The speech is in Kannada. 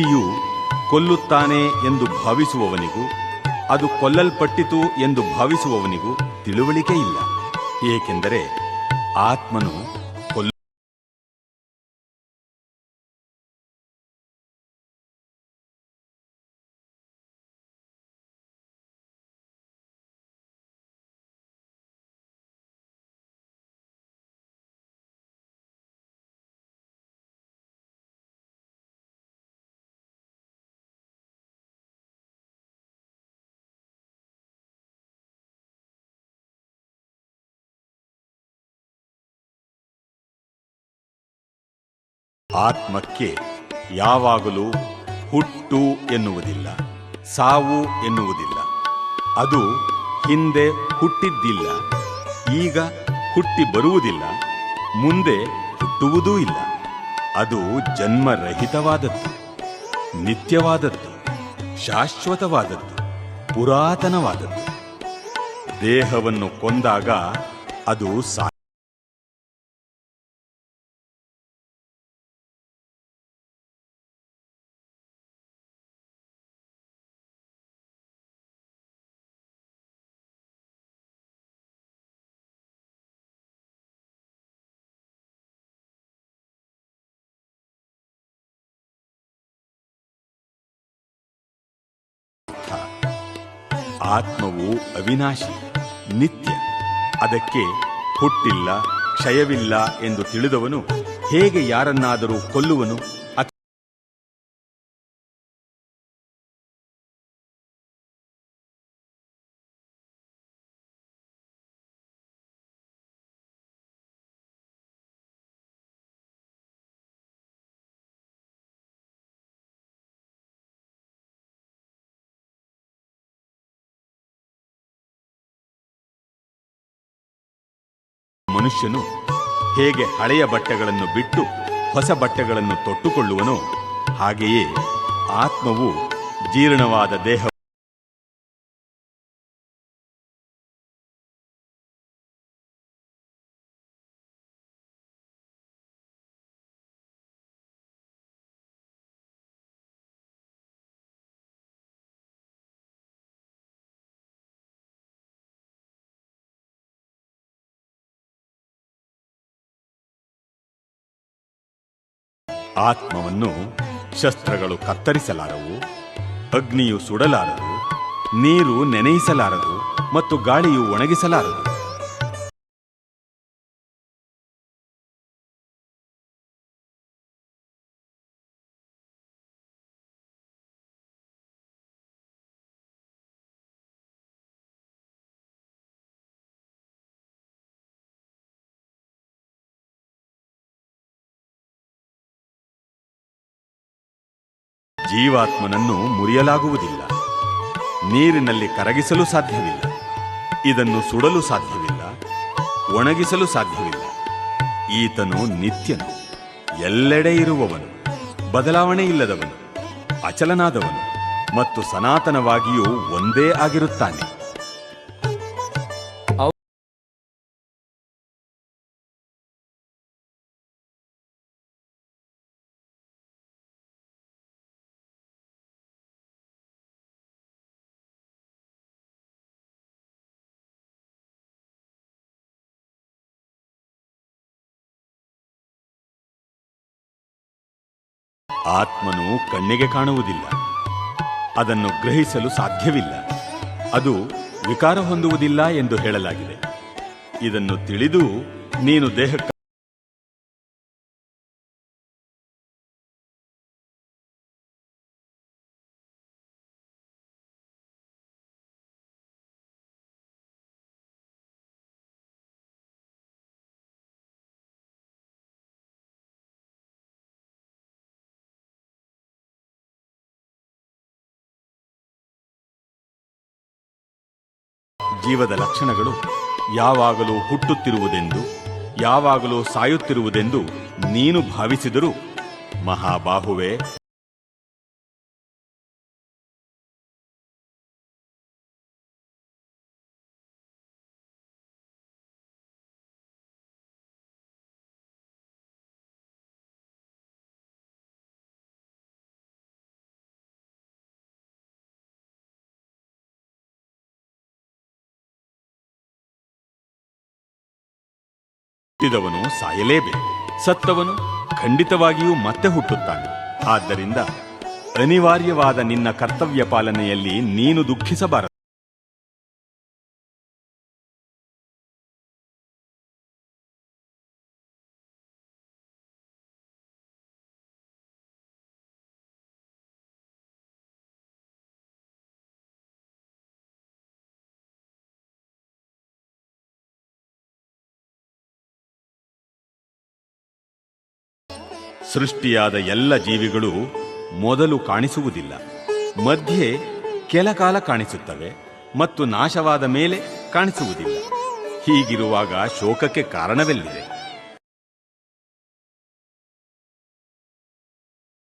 ವ್ಯಕ್ತಿಯು ಕೊಲ್ಲುತ್ತಾನೆ ಎಂದು ಭಾವಿಸುವವನಿಗೂ ಅದು ಕೊಲ್ಲಲ್ಪಟ್ಟಿತು ಎಂದು ಭಾವಿಸುವವನಿಗೂ ತಿಳುವಳಿಕೆ ಇಲ್ಲ. ಏಕೆಂದರೆ ಆತ್ಮನು ಆತ್ಮಕ್ಕೆ ಯಾವಾಗಲೂ ಹುಟ್ಟು ಎನ್ನುವುದಿಲ್ಲ, ಸಾವು ಎನ್ನುವುದಿಲ್ಲ. ಅದು ಹಿಂದೆ ಹುಟ್ಟಿದ್ದಿಲ್ಲ, ಈಗ ಹುಟ್ಟಿ ಬರುವುದಿಲ್ಲ, ಮುಂದೆ ಹುಟ್ಟುವುದೂ ಇಲ್ಲ. ಅದು ಜನ್ಮರಹಿತವಾದದ್ದು, ನಿತ್ಯವಾದದ್ದು, ಶಾಶ್ವತವಾದದ್ದು, ಪುರಾತನವಾದದ್ದು. ದೇಹವನ್ನು ಕೊಂದಾಗ ಅದು ಸಾ ಆತ್ಮವು ಅವಿನಾಶಿ ನಿತ್ಯ. ಅದಕ್ಕೆ ಹುಟ್ಟಿಲ್ಲ ಕ್ಷಯವಿಲ್ಲ ಎಂದು ತಿಳಿದವನು ಹೇಗೆ ಯಾರನ್ನಾದರೂ ಕೊಲ್ಲುವನು? ಮನುಷ್ಯನು ಹೇಗೆ ಹಳೆಯ ಬಟ್ಟೆಗಳನ್ನು ಬಿಟ್ಟು ಹೊಸ ಬಟ್ಟೆಗಳನ್ನು ತೊಟ್ಟುಕೊಳ್ಳುವನೋ ಹಾಗೆಯೇ ಆತ್ಮವು ಜೀರ್ಣವಾದ ದೇಹ ಆತ್ಮವನ್ನು ಶಸ್ತ್ರಗಳು ಕತ್ತರಿಸಲಾರವು ಅಗ್ನಿಯು ಸುಡಲಾರದು ನೀರು ನೆನೆಯಿಸಲಾರದು ಮತ್ತು ಗಾಳಿಯು ಒಣಗಿಸಲಾರದು ಜೀವಾತ್ಮನನ್ನು ಮುರಿಯಲಾಗುವುದಿಲ್ಲ. ನೀರಿನಲ್ಲಿ ಕರಗಿಸಲು ಸಾಧ್ಯವಿಲ್ಲ. ಇದನ್ನು ಸುಡಲು ಸಾಧ್ಯವಿಲ್ಲ. ಒಣಗಿಸಲು ಸಾಧ್ಯವಿಲ್ಲ. ಈತನು ನಿತ್ಯನು, ಎಲ್ಲೆಡೆ ಇರುವವನು, ಬದಲಾವಣೆ ಇಲ್ಲದವನು, ಅಚಲನಾದವನು ಮತ್ತು ಸನಾತನವಾಗಿಯೂ ಒಂದೇ ಆಗಿರುತ್ತಾನೆ. ಆತ್ಮನು ಕಣ್ಣಿಗೆ ಕಾಣುವುದಿಲ್ಲ. ಅದನ್ನು ಗ್ರಹಿಸಲು ಸಾಧ್ಯವಿಲ್ಲ. ಅದು ವಿಕಾರ ಹೊಂದುವುದಿಲ್ಲ ಎಂದು ಹೇಳಲಾಗಿದೆ. ಇದನ್ನು ತಿಳಿದು ನೀನು ದೇಹಕ್ಕೆ ಜೀವದ ಲಕ್ಷಣಗಳು ಯಾವಾಗಲೂ ಹುಟ್ಟುತ್ತಿರುವುದೆಂದು ಯಾವಾಗಲೂ ಸಾಯುತ್ತಿರುವುದೆಂದು ನೀನು ಭಾವಿಸಿದರೂ ಮಹಾಬಾಹುವೆ ಹುಟ್ಟಿದವನು ಸಾಯಲೇಬೇಕು. ಸತ್ತವನು ಖಂಡಿತವಾಗಿಯೂ ಮತ್ತೆ ಹುಟ್ಟುತ್ತಾನೆ. ಆದ್ದರಿಂದ ಅನಿವಾರ್ಯವಾದ ನಿನ್ನ ಕರ್ತವ್ಯ ಪಾಲನೆಯಲ್ಲಿ ನೀನು ದುಃಖಿಸಬಾರದು. ಸೃಷ್ಟಿಯಾದ ಎಲ್ಲ ಜೀವಿಗಳು ಮೊದಲು ಕಾಣಿಸುವುದಿಲ್ಲ. ಮಧ್ಯೆ ಕೆಲಕಾಲ ಕಾಣಿಸುತ್ತವೆ ಮತ್ತು ನಾಶವಾದ ಮೇಲೆ ಕಾಣಿಸುವುದಿಲ್ಲ. ಹೀಗಿರುವಾಗ ಶೋಕಕ್ಕೆ ಕಾರಣವೆಲ್ಲಿದೆ?